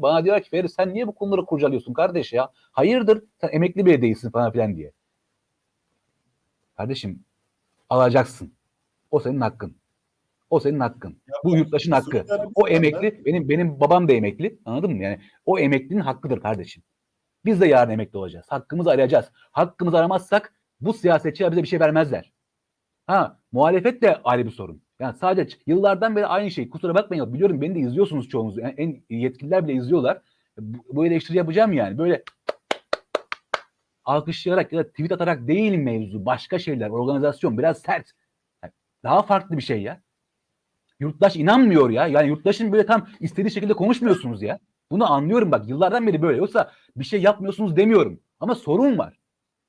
ya. Bana diyor ki Ferit sen niye bu konuları kurcalıyorsun kardeş ya? Hayırdır sen emekli bile değilsin falan filan diye. Kardeşim alacaksın. O senin hakkın. O senin hakkın. Bu yurttaşın hakkı. O emekli benim benim babam da emekli. Anladın mı? Yani o emeklinin hakkıdır kardeşim. Biz de yarın emekli olacağız. Hakkımızı arayacağız. Hakkımızı aramazsak bu siyasetçiler bize bir şey vermezler. Ha muhalefet de ayrı bir sorun. Yani sadece yıllardan beri aynı şey. Kusura bakmayın biliyorum beni de izliyorsunuz çoğunuz. En, en yetkililer bile izliyorlar. Bu, bu eleştiri yapacağım yani. Böyle alkışlayarak ya da tweet atarak değil mevzu. Başka şeyler, organizasyon biraz sert. Yani daha farklı bir şey ya. Yurttaş inanmıyor ya. Yani yurttaşın böyle tam istediği şekilde konuşmuyorsunuz ya. Bunu anlıyorum bak yıllardan beri böyle. Yoksa bir şey yapmıyorsunuz demiyorum. Ama sorun var.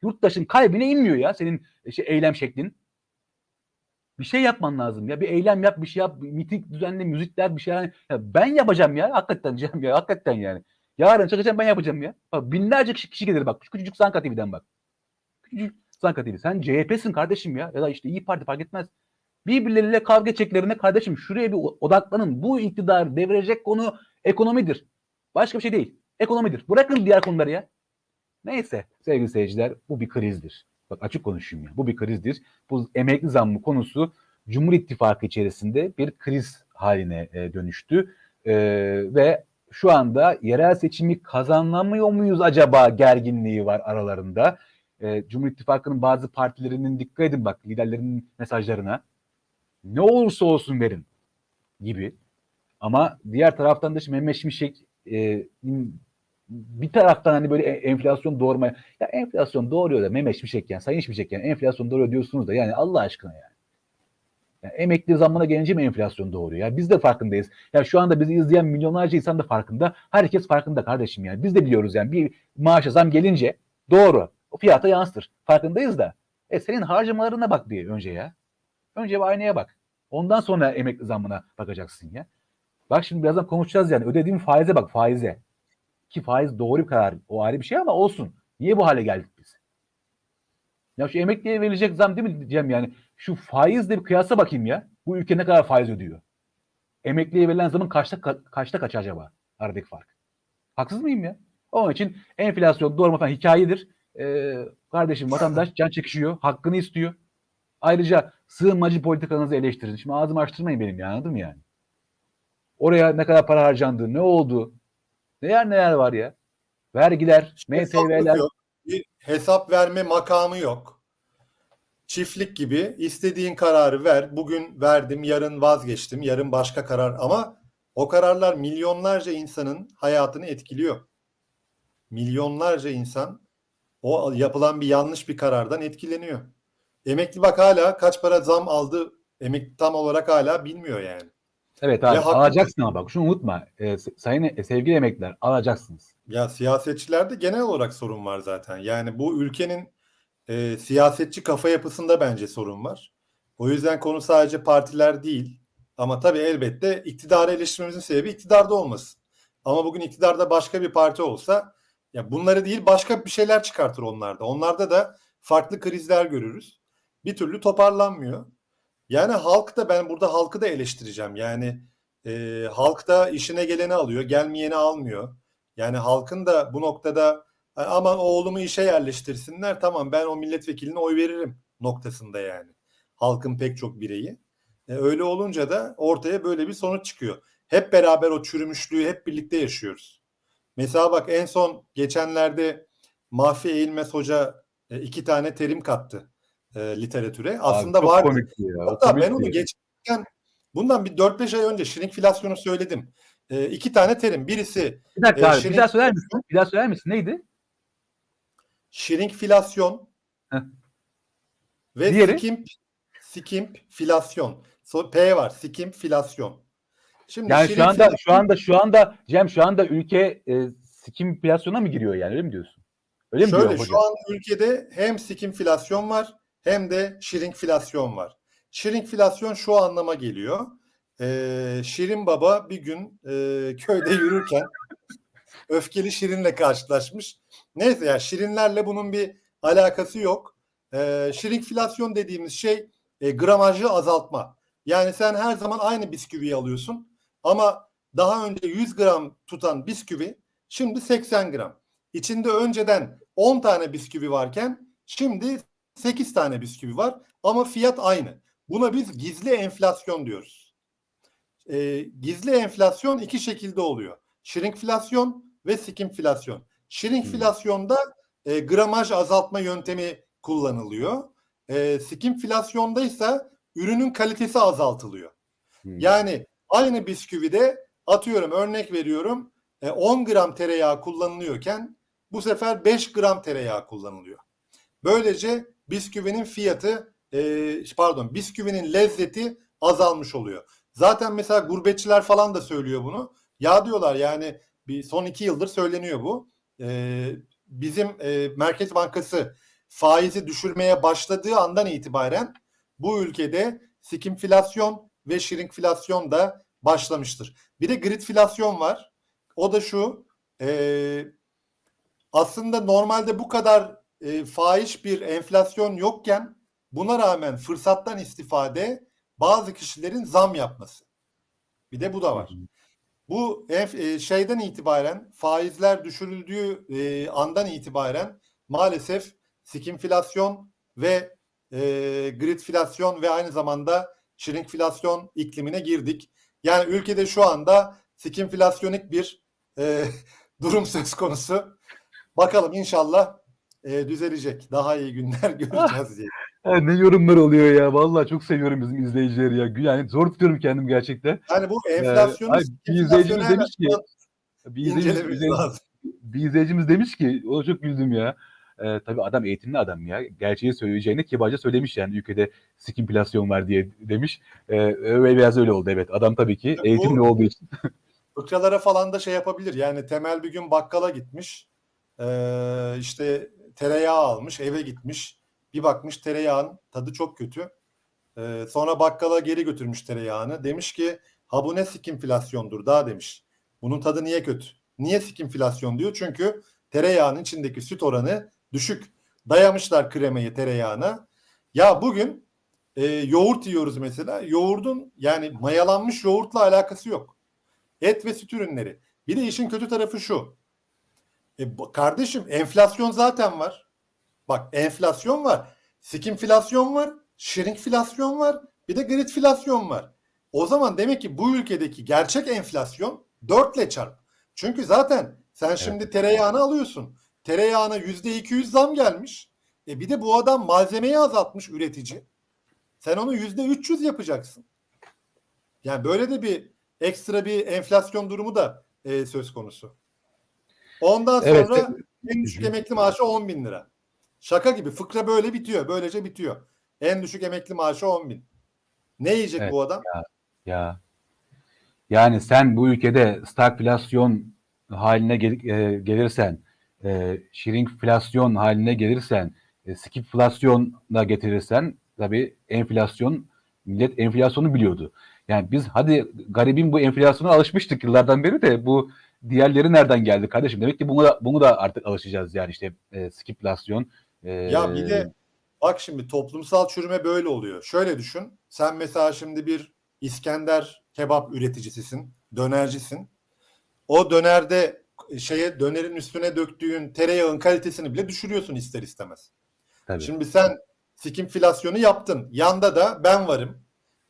Yurttaşın kalbine inmiyor ya senin şey, eylem şeklin. Bir şey yapman lazım ya. Bir eylem yap, bir şey yap. Bir miting düzenle, müzikler bir şey. Yani. Ya ben yapacağım ya. Hakikaten Cem ya. Hakikaten yani. Yarın çıkacağım ben yapacağım ya. Bak binlerce kişi, kişi gelir bak. Küçücük Sanka TV'den bak. Küçücük Sanka TV. Sen CHP'sin kardeşim ya. Ya da işte İyi Parti fark etmez. Birbirleriyle kavga edeceklerine kardeşim şuraya bir odaklanın. Bu iktidar devirecek konu ekonomidir. Başka bir şey değil. Ekonomidir. Bırakın diğer konuları ya. Neyse sevgili seyirciler bu bir krizdir. Bak açık konuşayım ya. Bu bir krizdir. Bu emekli zammı konusu Cumhur İttifakı içerisinde bir kriz haline e, dönüştü. E, ve şu anda yerel seçimi kazanamıyor muyuz acaba gerginliği var aralarında. E, Cumhur İttifakı'nın bazı partilerinin dikkat edin bak liderlerinin mesajlarına. Ne olursa olsun verin gibi. Ama diğer taraftan da şimdi Mehmet Şimşek e, bir taraftan hani böyle e- enflasyon doğurmaya ya enflasyon doğuruyor da Mehmet Şimşek yani Sayın Şimşek yani enflasyon doğuruyor diyorsunuz da yani Allah aşkına yani. yani emekli zammına gelince mi enflasyon doğuruyor? Ya biz de farkındayız. Ya şu anda bizi izleyen milyonlarca insan da farkında. Herkes farkında kardeşim yani. Biz de biliyoruz yani bir maaşa zam gelince doğru. O fiyata yansıtır. Farkındayız da. E senin harcamalarına bak diye önce ya. Önce bir aynaya bak. Ondan sonra emekli zammına bakacaksın ya. Bak şimdi birazdan konuşacağız yani. Ödediğim faize bak faize. Ki faiz doğru bir karar. O ayrı bir şey ama olsun. Niye bu hale geldik biz? Ya şu emekliye verilecek zam değil mi diyeceğim yani. Şu faizle bir kıyasa bakayım ya. Bu ülke ne kadar faiz ödüyor? Emekliye verilen zamın kaçta ka- kaçta kaç acaba? Aradaki fark. Haksız mıyım ya? Onun için enflasyon doğurma falan hikayedir. Ee, kardeşim vatandaş can çekişiyor. Hakkını istiyor. Ayrıca sığınmacı politikanızı eleştirin. Şimdi ağzımı açtırmayın benim ya anladın mı yani? Oraya ne kadar para harcandı, ne oldu? Neler neler var ya. Vergiler, MTV'ler. yok. Bir hesap verme makamı yok. Çiftlik gibi istediğin kararı ver. Bugün verdim, yarın vazgeçtim, yarın başka karar. Ama o kararlar milyonlarca insanın hayatını etkiliyor. Milyonlarca insan o yapılan bir yanlış bir karardan etkileniyor. Emekli bak hala kaç para zam aldı emekli tam olarak hala bilmiyor yani. Evet abi haklı- alacaksın ama bak şunu unutma. Ee, se- sayın e, sevgili emekliler alacaksınız. Ya siyasetçilerde genel olarak sorun var zaten. Yani bu ülkenin e, siyasetçi kafa yapısında bence sorun var. O yüzden konu sadece partiler değil. Ama tabii elbette iktidarı eleştirmemizin sebebi iktidarda olması. Ama bugün iktidarda başka bir parti olsa ya bunları değil başka bir şeyler çıkartır onlarda. Onlarda da farklı krizler görürüz. Bir türlü toparlanmıyor. Yani halk da ben burada halkı da eleştireceğim. Yani e, halk da işine geleni alıyor, gelmeyeni almıyor. Yani halkın da bu noktada "Ay aman oğlumu işe yerleştirsinler tamam ben o milletvekiline oy veririm noktasında yani. Halkın pek çok bireyi. E, öyle olunca da ortaya böyle bir sonuç çıkıyor. Hep beraber o çürümüşlüğü hep birlikte yaşıyoruz. Mesela bak en son geçenlerde Mahfi Eğilmez Hoca e, iki tane terim kattı e, literatüre. Aslında Abi çok var. komikti ya. Hatta ben onu geçen bundan bir 4-5 ay önce şirinflasyonu söyledim. E, iki tane terim. Birisi Bir dakika e, abi bir şirin- daha söyler misin? Bir daha söyler misin? Neydi? şirinkflasyon Heh. ve Diğeri? skimp skimpflasyon. So, P var. Skimpflasyon. Şimdi Yani şu anda şu anda şu anda Cem şu anda ülke e, skimflasyona mı giriyor yani öyle mi diyorsun? Öyle mi Şöyle diyor şu an ülkede hem skinflasyon var hem de şirinkflasyon var. Şirinkflasyon şu anlama geliyor. Ee, Şirin Baba bir gün e, köyde yürürken öfkeli Şirin'le karşılaşmış. Neyse ya Şirinlerle bunun bir alakası yok. Ee, şirinkflasyon dediğimiz şey e, gramajı azaltma. Yani sen her zaman aynı bisküviyi alıyorsun ama daha önce 100 gram tutan bisküvi şimdi 80 gram. İçinde önceden 10 tane bisküvi varken şimdi 8 tane bisküvi var ama fiyat aynı. Buna biz gizli enflasyon diyoruz. Ee, gizli enflasyon iki şekilde oluyor. Shrinkflasyon ve skimflasyon. Shrinkflasyonda e, gramaj azaltma yöntemi kullanılıyor. E, skimflasyonda ise ürünün kalitesi azaltılıyor. Hmm. Yani aynı bisküvide atıyorum örnek veriyorum e, 10 gram tereyağı kullanılıyorken bu sefer 5 gram tereyağı kullanılıyor. Böylece bisküvinin fiyatı e, pardon bisküvinin lezzeti azalmış oluyor. Zaten mesela gurbetçiler falan da söylüyor bunu. Ya diyorlar yani bir son iki yıldır söyleniyor bu. E, bizim e, Merkez Bankası faizi düşürmeye başladığı andan itibaren bu ülkede skimflasyon ve şirinkflasyon da başlamıştır. Bir de gridflasyon var. O da şu e, aslında normalde bu kadar e, fahiş bir enflasyon yokken buna rağmen fırsattan istifade bazı kişilerin zam yapması. Bir de bu da var. Bu e, şeyden itibaren faizler düşürüldüğü e, andan itibaren maalesef skimflasyon ve e, gridflasyon ve aynı zamanda şirinkflasyon iklimine girdik. Yani ülkede şu anda skimflasyonik bir e, durum söz konusu. Bakalım inşallah e, düzelecek. Daha iyi günler göreceğiz diye. Ha, ne yorumlar oluyor ya. Vallahi çok seviyorum bizim izleyicileri ya. Yani zor tutuyorum kendim gerçekten. Yani bu enflasyonu Ee, ay, bir izleyicimiz demiş ki bir izleyicimiz, izleyicimiz- bir izleyicimiz demiş ki o çok güldüm ya. Ee, tabii adam eğitimli adam ya. Gerçeği söyleyeceğini kibarca söylemiş yani ülkede skimflasyon var diye demiş. Ee, öyle biraz öyle oldu evet. Adam tabii ki Bu- eğitimli olduğu için. fıkralara falan da şey yapabilir. Yani Temel bir gün bakkala gitmiş. Ee, işte tereyağı almış, eve gitmiş. Bir bakmış tereyağın tadı çok kötü. Ee, sonra bakkala geri götürmüş tereyağını. Demiş ki ha bu ne skimflasyondur daha demiş. Bunun tadı niye kötü? Niye skimflasyon diyor? Çünkü tereyağının içindeki süt oranı düşük. Dayamışlar kremayı tereyağına. Ya bugün e, yoğurt yiyoruz mesela. Yoğurdun yani mayalanmış yoğurtla alakası yok. Et ve süt ürünleri. Bir de işin kötü tarafı şu. E, kardeşim enflasyon zaten var. Bak enflasyon var. Skimflasyon var. Shrinkflasyon var. Bir de gridflasyon var. O zaman demek ki bu ülkedeki gerçek enflasyon 4 ile çarp. Çünkü zaten sen şimdi tereyağını alıyorsun. Tereyağına %200 zam gelmiş. E bir de bu adam malzemeyi azaltmış üretici. Sen onu %300 yapacaksın. Yani böyle de bir ekstra bir enflasyon durumu da e, söz konusu. Ondan Evet. sonra en düşük emekli maaşı 10 bin lira. Şaka gibi fıkra böyle bitiyor. Böylece bitiyor. En düşük emekli maaşı 10 bin. Ne yiyecek Evet. bu adam? Ya. Yani sen bu ülkede stagflasyon haline gel- e, gelirsen, e, shrinkflasyon haline gelirsen, e, skipflasyon da getirirsen tabii enflasyon millet enflasyonu biliyordu. Yani biz hadi garibin bu enflasyona alışmıştık yıllardan beri de bu diğerleri nereden geldi kardeşim? Demek ki buna da, bunu da artık alışacağız yani işte e, skipflasyon. e, Ya bir de bak şimdi toplumsal çürüme böyle oluyor. Şöyle düşün. Sen mesela şimdi bir İskender kebap üreticisisin, dönercisin. O dönerde şeye dönerin üstüne döktüğün tereyağın kalitesini bile düşürüyorsun ister istemez. tabii. Şimdi sen skimflasyonu yaptın. Yanda da ben varım.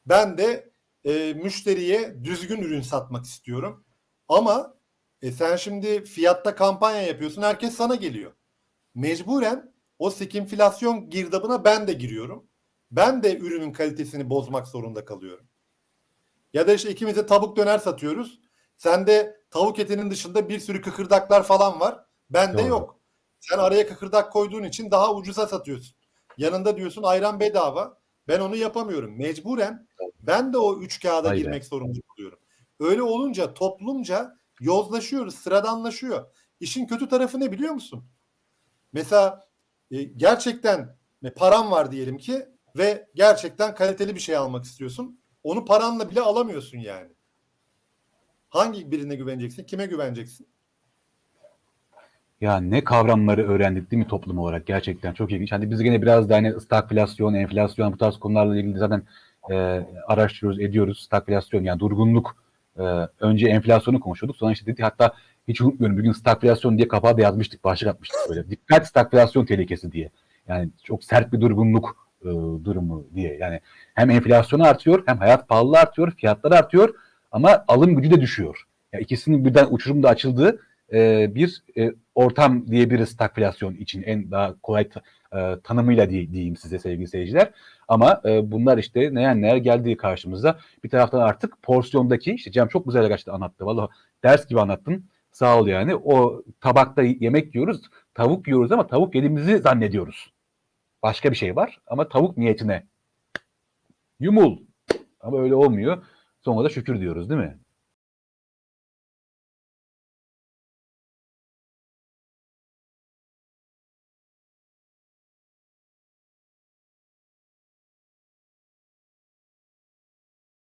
Ben de e, müşteriye düzgün ürün satmak istiyorum. Ama e, sen şimdi fiyatta kampanya yapıyorsun. Herkes sana geliyor. Mecburen o skimflasyon girdabına ben de giriyorum. Ben de ürünün kalitesini bozmak zorunda kalıyorum. Ya da işte ikimiz de tavuk döner satıyoruz. Sende tavuk etinin dışında bir sürü kıkırdaklar falan var. Bende Doğru. yok. Sen araya kıkırdak koyduğun için daha ucuza satıyorsun. Yanında diyorsun ayran bedava. Ben onu yapamıyorum. Mecburen ben de o üç kağıda be. girmek zorunda oluyorum. Öyle olunca toplumca yozlaşıyoruz, sıradanlaşıyor. İşin kötü tarafı ne biliyor musun? Mesela e, gerçekten e, param var diyelim ki ve gerçekten kaliteli bir şey almak istiyorsun. Onu paranla bile alamıyorsun yani. Hangi birine güveneceksin? Kime güveneceksin? Ya ne kavramları öğrendik değil mi toplum olarak gerçekten çok ilginç. Hani biz gene biraz da hani stagflasyon, enflasyon bu tarz konularla ilgili zaten e, araştırıyoruz, ediyoruz. Stagflasyon yani durgunluk Ee, önce enflasyonu konuşuyorduk. Sonra işte dedi hatta hiç unutmuyorum bir gün stagflasyon diye kapağa da yazmıştık. Başlık atmıştık böyle. Dikkat stagflasyon tehlikesi diye. Yani çok sert bir durgunluk e, durumu diye. Yani hem enflasyon artıyor hem hayat pahalılığı artıyor, fiyatlar artıyor ama alım gücü de düşüyor. Yani ikisinin birden uçurum da açıldığı e, bir e, ortam diyebiliriz stagflasyon için en daha kolay e, tanımıyla diye, diyeyim size sevgili seyirciler. Ama e, bunlar işte neler neler geldiği karşımıza. Bir taraftan artık porsiyondaki işte Cem çok güzel gerçekten anlattı. Vallahi ders gibi anlattın. Sağ ol yani. O tabakta yemek yiyoruz, tavuk yiyoruz ama tavuk yediğimizi zannediyoruz. Başka bir şey var ama tavuk niyetine. Yumul. Ama öyle olmuyor. Sonra da şükür diyoruz değil mi?